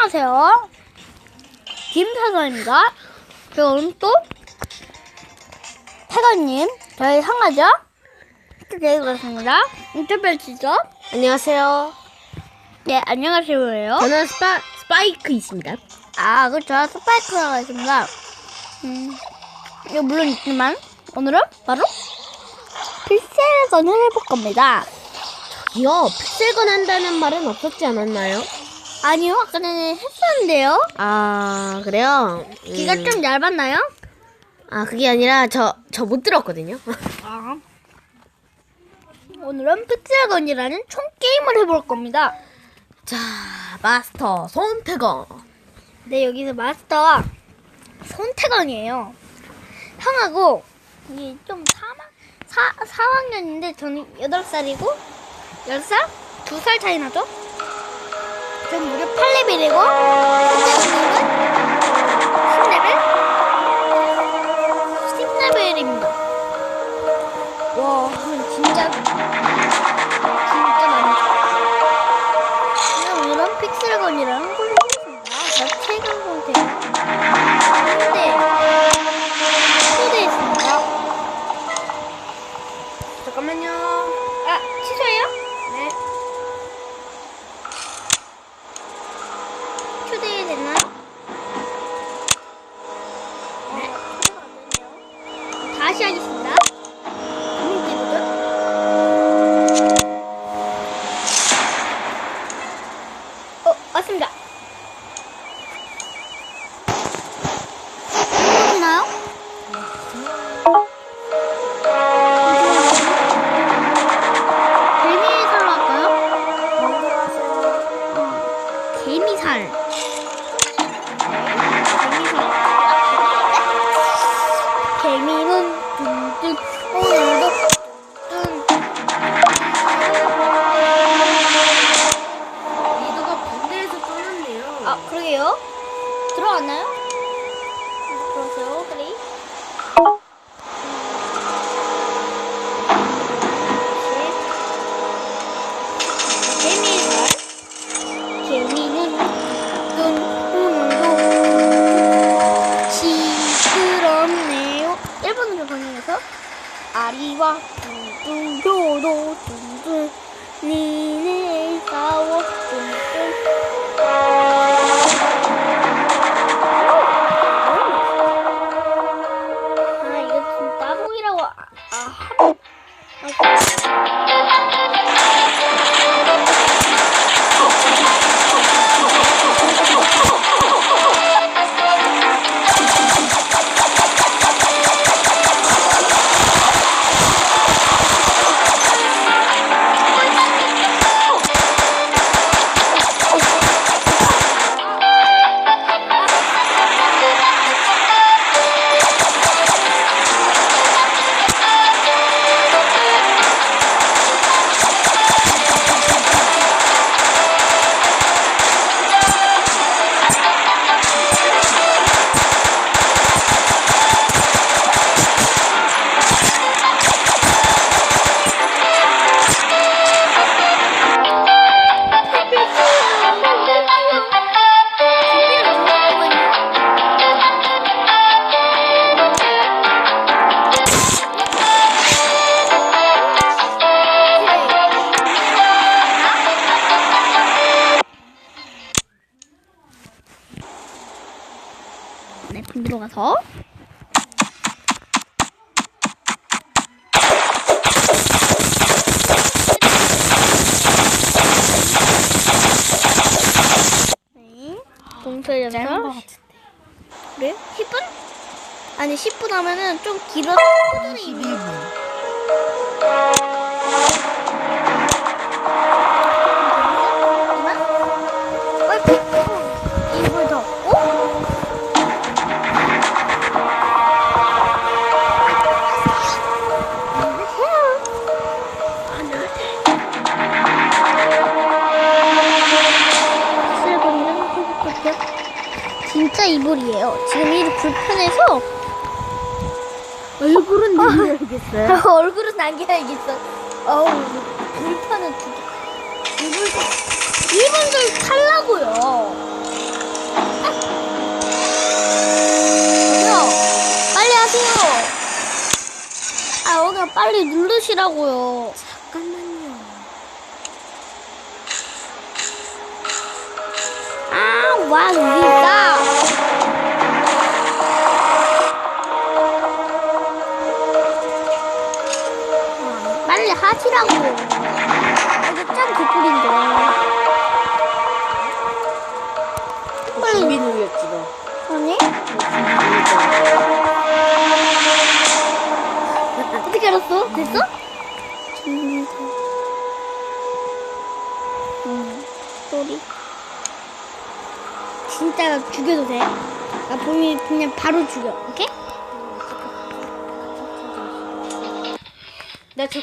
안녕하세요. 김사선입니다. 저 오늘 또 태관님, 저희 상하죠? 데리고왔습니다 인터뷰 지죠? 안녕하세요. 네, 안녕하세요. 저는 스파, 스파이크이십니다. 아, 그렇죠. 스파이크라고 있습니다. 음, 이거 물론 있지만, 오늘은 바로 필살건을 해볼 겁니다. 이요, 픽셀건 한다는 말은 없었지 않았나요? 아니요, 아까 전에 했었는데요. 아, 그래요? 음. 귀가 좀 얇았나요? 아, 그게 아니라 저, 저 못 들었거든요. 아. 오늘은 픽셀건이라는 총 게임을 해볼 겁니다. 자, 마스터 손태건. 네, 여기서 마스터가 손태건이에요. 형하고 이게 좀 사마, 사, 4학년인데 저는 8살이고 10살? 2살 차이 나죠? 전 무려 8레벨이고 아리와 뚱뚱 교도 뚱 들어 가서 네. 그래? 10분? 아니 10분 하면은 좀 길어서 코드는 이미 11분. 얼굴이에요. 지금 이 불편해서 얼굴은 남겨야겠어요. 어, 얼굴은 남겨야겠어. 어우 불편해. 이불 이분들 탈라고요. 아. 빨리 하세요. 아 오늘 빨리 누르시라고요. 잠깐만요. 아, 와, 여기 있다. 아, 하시라고. 이게 참 개꿀인데. 누렸지 너. 아니? 어떻게 알았어? 됐어? 음, 소리. 진짜 죽여도 돼? 나 보면 그냥 바로 죽여, 오케이? 나 저